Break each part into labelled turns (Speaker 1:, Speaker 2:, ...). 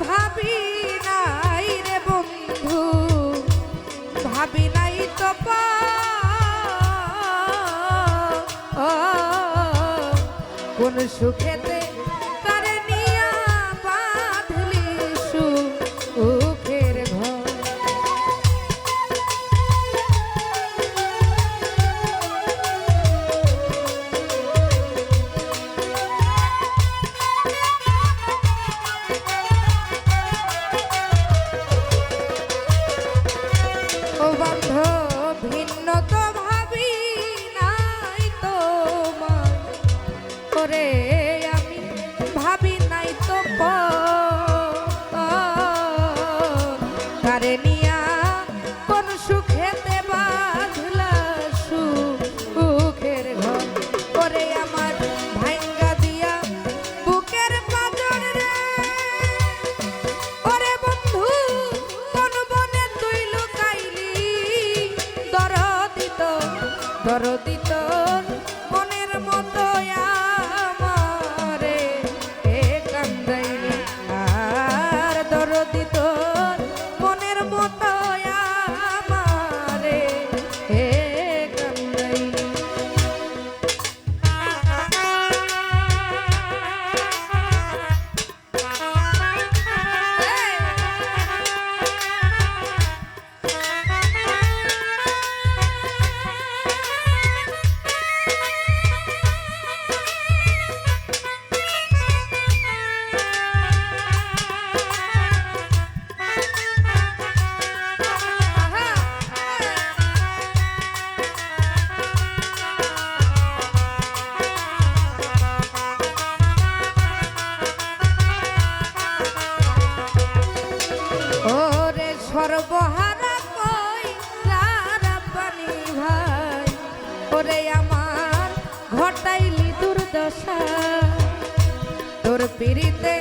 Speaker 1: ভাবি নাই রে বন্ধু ভাবি নাই তো কোন সুখে তোর পিড়িতে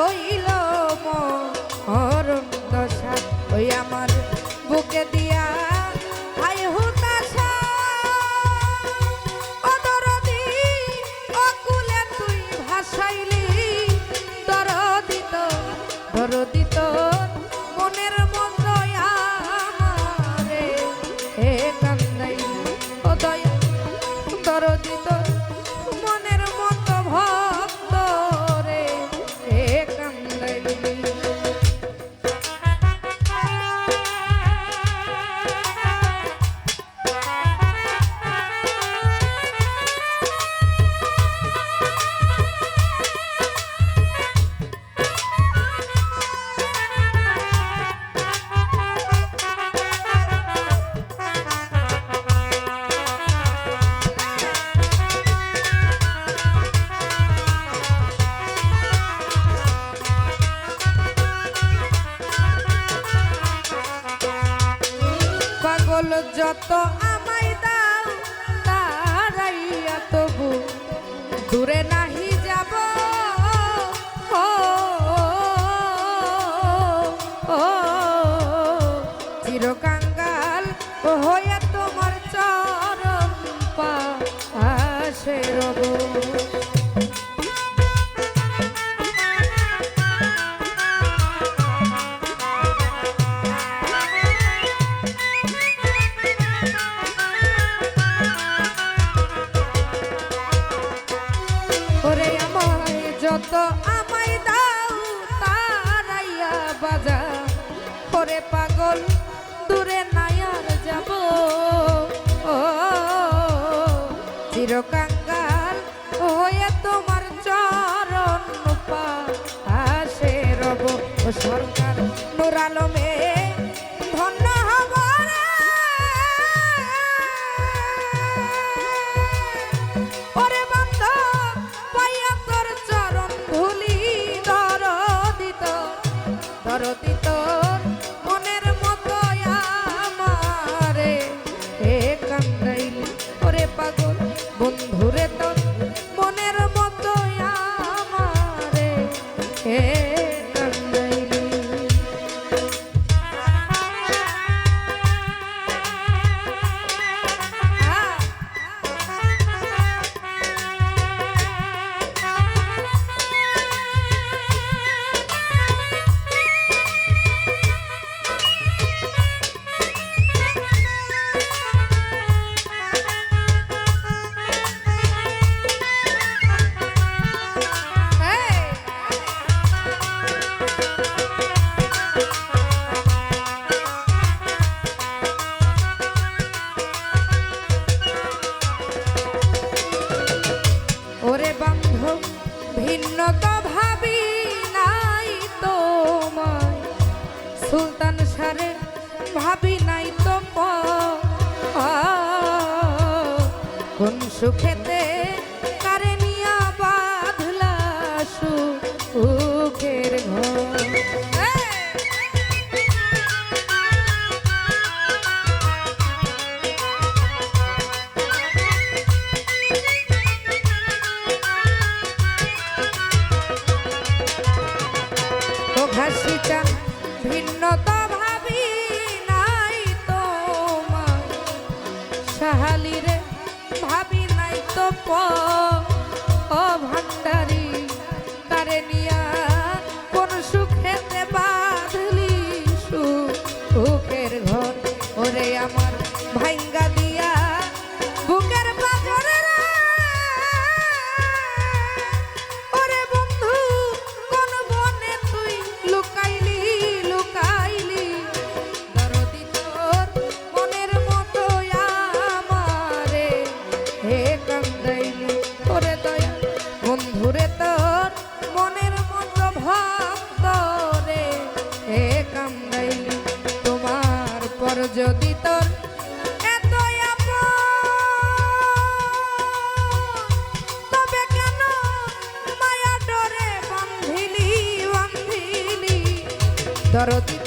Speaker 1: হইল っと широка. সুখেতে কারে নিয়া বাঁধলা সুখ? Oh. Дорогі